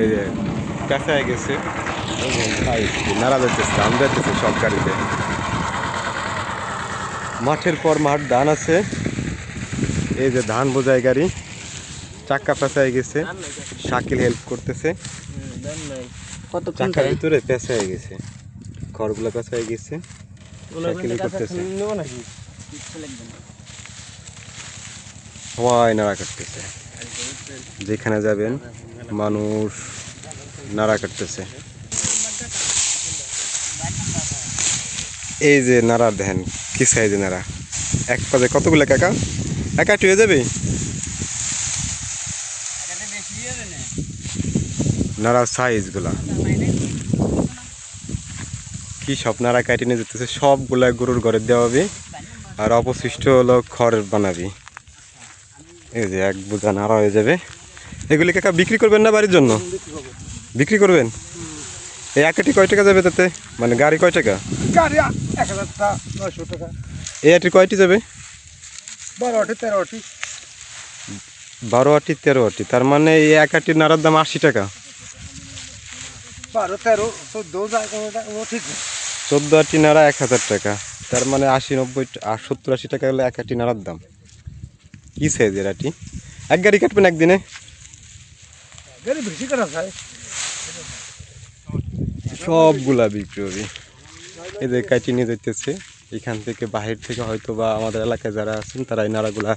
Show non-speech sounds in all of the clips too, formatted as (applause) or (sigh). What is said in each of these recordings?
এই পেঁচায় গেছে। নাড়া যাচ্ছে সব গাড়িতে মাঠের পর মাঠ ধান আছে। এই যে ধান বোঝাই গাড়ি চাক্কা পেঁচায় গেছে। শাকিল হেল্প করতেছে। কত চাকার ভিতরে পেঁচায় গেছে। খড়গুলো পেঁচায় গেছে। শাকিল করতেছে। সবাই নাড়া কাটতেছে যেখানে যাবেন মানুষ নাড়া কাটতেছে। এই যে নাড়া দেখেন, কি সাইজে নাড়া? এক পাশে কতগুলো কাকা? একা হয়ে যাবে? নাড়ার সাইজগুলা কি সব নাড়া কাটি নিয়ে যেতেছে, সবগুলা গরুর ঘরে দেওয়া হবে। আর অবশিষ্ট হলো খড় বানাবি। এই যে এক বোঝা নাড়া হয়ে যাবে। এগুলি কাকা বিক্রি করবেন না বাড়ির জন্য? বিক্রি করবেন? এই একাটি কয় টাকা যাবে তাতে? মানে গাড়ি কয় টাকা? গাড়ি এক হাজার টাকা নয়শো টাকা। এই আটি কয়টি যাবে? বারো আটি তেরো আটি। বারো আটি তেরো আটি। তার মানে এই এক আটির নাড়ার দাম আশি টাকা। বারো তেরো চোদ্দ ঠিক। চোদ্দ আটি নাড়া এক হাজার টাকা। তার মানে আশি নব্বই আর সত্তর আশি টাকা হলো এক আটি নাড়ার দাম। কী সাইজের আটি? এক গাড়ি কাটবেন একদিনে? সবগুলা বিক্রি এদের কাটি নিয়ে যেতেছে এখান থেকে বাহির থেকে হয়তো বা আমাদের এলাকায় যারা আছেন, তারা এই নাড়াগুলা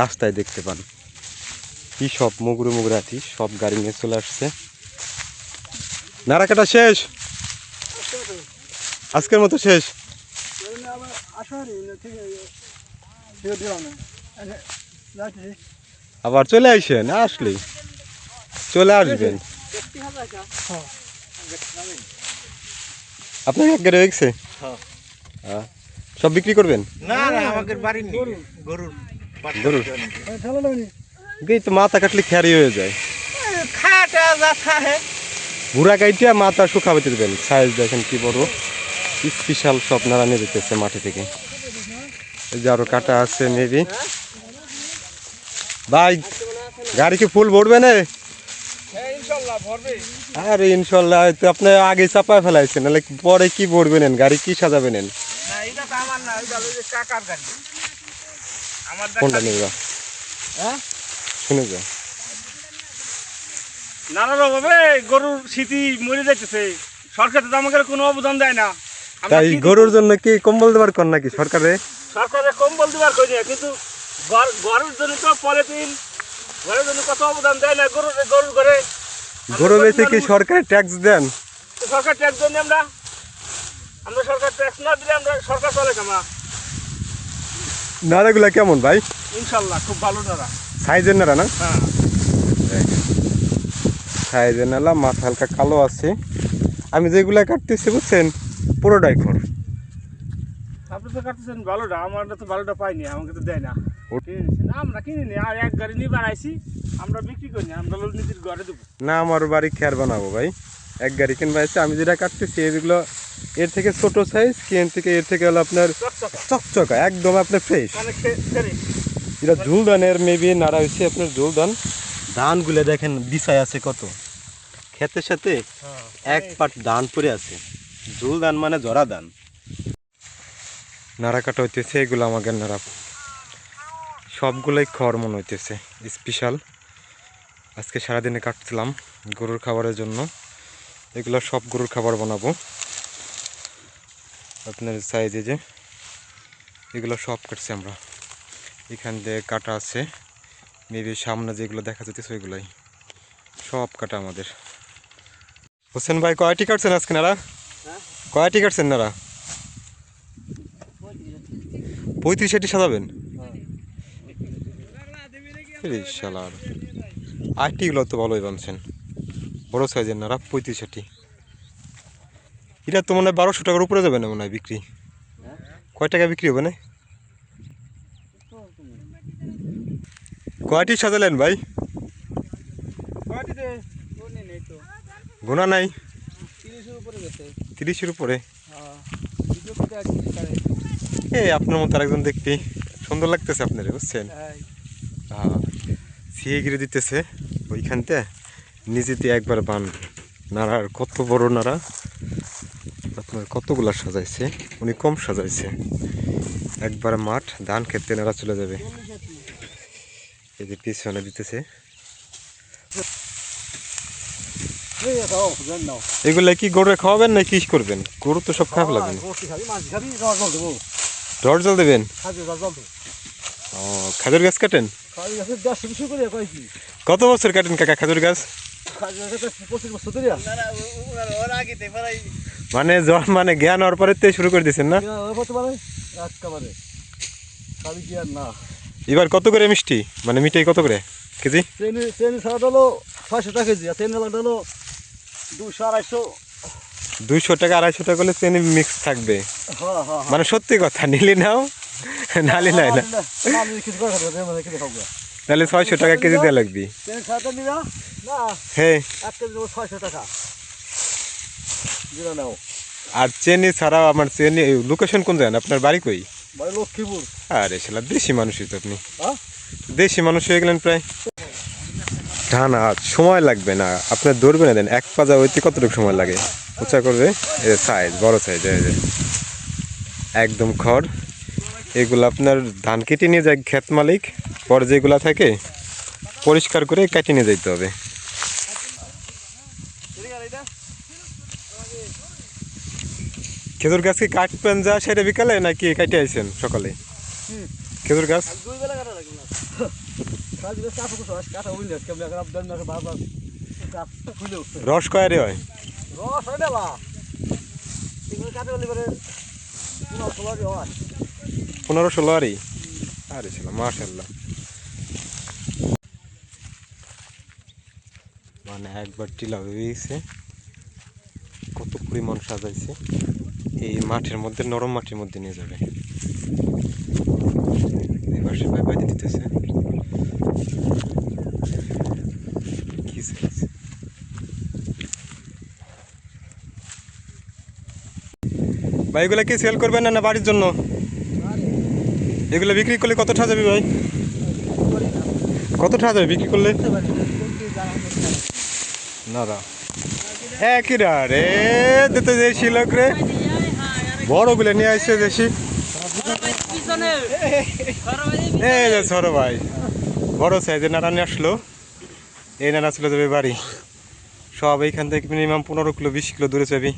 রাস্তায় দেখতে পান। কি সব মুগুরু মুগুরু আটি সব গাড়ি নিয়ে চলে আসছে। নাড়া কাটা শেষ? আজকের মতো শেষ? আবার চলে আসেন আসলেই চলে আসবেন। আপনার এক গাড়ি হয়েছে? হ্যাঁ। সব বিক্রি করবেন? না না আমাদের বাড়ি গরুর গরুর? এই তো মাথা কাটলে খেয়ারি হয়ে যায়। খাটা যা খাহে বুড়া গাইটিয়া মাথা শুকাবে দেবেন সাইজ দেখেন কি বড়। স্পেশাল সব নাড়া নিয়ে যেতেছে মাঠে থেকে। এই যে আরও কাটা আছে মেবি। ভাই গাড়ি কি ফুল ভরবে না? আরে ইনশাল্লাহ তো আপনি আগে চাপায় ফেলাইছেন নাহলে পরে কি ভরবেন গাড়ি কি সাজাবেন কোনটা হ্যাঁ? শুনে যাও। নানার অভাবে গরুর স্মৃতি মরে যাইতেছে। সরকার তো আমাকে কোনো অবদান দেয় না। তাই গরুর জন্য কি কম্বল দেবার কর নাকি সরকারে? সরকারে কম্বল দিবার না কিন্তু ঘরের জন্য তো পলিথিন ঘরের জন্য কত অবদান দেয় না গরুর গরুর ঘরে? গরু বেচে কি সরকারে ট্যাক্স দেন। সরকার ট্যাক্স দেন আমরা। আমরা সরকার ট্যাক্স না দিলে আমরা সরকার চলে কামা নাড়াগুলা কেমন ভাই? ইনশাল্লাহ খুব ভালো নারা সাইজের নাড়া না? হ্যাঁ। সাইজের নালা মাথা হালকা কালো আছে। আমি যেগুলা কাটতেছি বুঝছেন পুরোটাই খড় আপনি তো কাটতেছেন ভালোটা আমার তো ভালোটা পাইনি আমাকে তো দেয় না। না, আমরা বাড়ি খেয়ার বানাবো ভাই। এক গাড়ি কিনবা আছে আমি যেটা কাটতেছি, এগুলো এর থেকে ছোট সাইজ কেন থেকে, এর থেকে হলো আপনার চকচকা, একদম আপনার ফ্রেশ এটা ঝুলদানের মেবি নাড়া হয়েছে আপনার ঝুলদান ধানগুলো দেখেন, বিছায় আছে কত। ক্ষেতের সাথে এক পাট ধান পড়ে আছে। ঝুলদান মানে জরা ধান নাড়া কাটা হইতেছে, এগুলো আমাকে নাড়া। সবগুলোই খড় মনে হইতেছে স্পেশাল আজকে সারাদিনে কাটছিলাম গরুর খাবারের জন্য। এগুলো সব গরুর খাবার বানাবো। আপনার সাইজে যে এগুলো সব কাটছি আমরা। এখান দিয়ে কাটা আছে মেবি সামনে যেগুলো দেখা যেতেছে ওইগুলাই। সব কাটা আমাদের। হোসেন ভাই কয়টি কাটছেন আজকে নারা? কয়টি কাটছেন নারা? পঁয়ত্রিশটি সাজাবেন? শালার আটটিগুলো তো ভালোই বানছেন বড় সাইজের নারা পঁয়ত্রিশটি এটা তো মনে হয় বারোশো টাকার উপরে যাবে না মনে হয় বিক্রি? কয় টাকা বিক্রি হবে না? কয়টি সাজালেন ভাই? গোনা নাই? তিরিশের উপরে হ্যাঁ এই আপনার মতো আরেকজন দেখতে সুন্দর লাগতেছে আপনার বুঝছেন? হ্যাঁ সিয়ে গিরে দিতেছে ওইখানতে। নিজেতে একবার বান নাড়ার কত বড় নাড়া আপনার কতগুলা সাজাইছে উনি কম সাজাইছে। একবার মাঠ ধান খেতে নাড়া চলে যাবে। এই যে পিছনে দিতেছে। এগুলা কি গরুরে খাওয়াবেন না কি করবেন? গরু তো সব খাওয়া লাগবে রস জল দেবেন? ও খাজুর গাছ কাটেন? খাবি গাছে দেড়শো দুশো করে কয় কি? কত বছর কাটেন কাকা খাজুর গাছ? খাবি গাছে বছর ধরে মানে মানে জ্ঞান হওয়ার পরে শুরু করে দিয়েছেন না? এবার কত করে মিষ্টি? মানে মিঠাই কত করে? কেজি? হলো ছয়শো টাকা কেজি আর হলো দুশো আড়াইশো। দুইশো টাকা আড়াইশো টাকা করলে চেনি মিক্স থাকবে। হ্যাঁ হ্যাঁ। মানে সত্যি কথা নিলি নাও। (laughs) নালি নাই না। তাহলে ছয়শো টাকা কেজি দেওয়া লাগবে। হ্যাঁ আর চেনি ছাড়াও আমার চেনি লোকেশন কোন জায়গা আপনার বাড়ি কই? লক্ষ্মীপুর। আরে সেটা দেশি মানুষই তো আপনি। হ্যাঁ? দেশি মানুষ হয়ে গেলেন প্রায়। না না সময় লাগবে না। আপনার দৌড়বে না দেন এক পাজা হইতে কতটুকু সময় লাগে? উঁচা করবে? সাইজ বড় সাইজ একদম খড়। এগুলো আপনার ধান কেটে নিয়ে যায় ক্ষেত মালিক পর যেগুলো থাকে পরিষ্কার করে কেটে নিয়ে যেতে হবে। খেজুর গাছ কি কাটবেন যা সেটা বিকালে নাকি কাটে আইছেন সকালে? খেজুর গাছ? রস কয়ারে হয়? রস হয় না পনেরো ষোলো আরই আরে ছিল মাশাল্লাহ মানে একবার টিলা হয়ে গেছে। কত পরিমাণ সাজাইছে। এই মাঠের মধ্যে, নরম মাটির মধ্যে নিয়ে যাবে। কি size? কি সেল করবেন না বাড়ির জন্য? এগুলো বিক্রি করলে কত টাকা যাবে ভাই? কত টাকা যাবে বিক্রি করলে? না না। একই রে দিতে লোক রে। বড়গুলো নিয়ে আসছে দেশি। এই যে ছোট ভাই, বড় সাইজের নাড়া নিয়ে আসলো। এই নাড়া চলে যাবে বাড়ি। সব এইখান থেকে মিনিমাম পনেরো কিলো, বিশ কিলো দূরে যাবি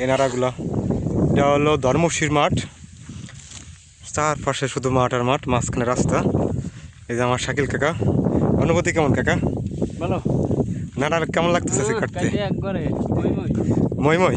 এই নাড়াগুলো। এটা হলো ধর্মশির মাঠ। চারপাশে শুধু মাঠ আর মাঠ মাঝখানে রাস্তা। এই যে আমার শাকিল কাকা। অনুভূতি কেমন কাকা? ভালো। নাড়া কেমন লাগতেছে কাটতে ওই ওই মই মই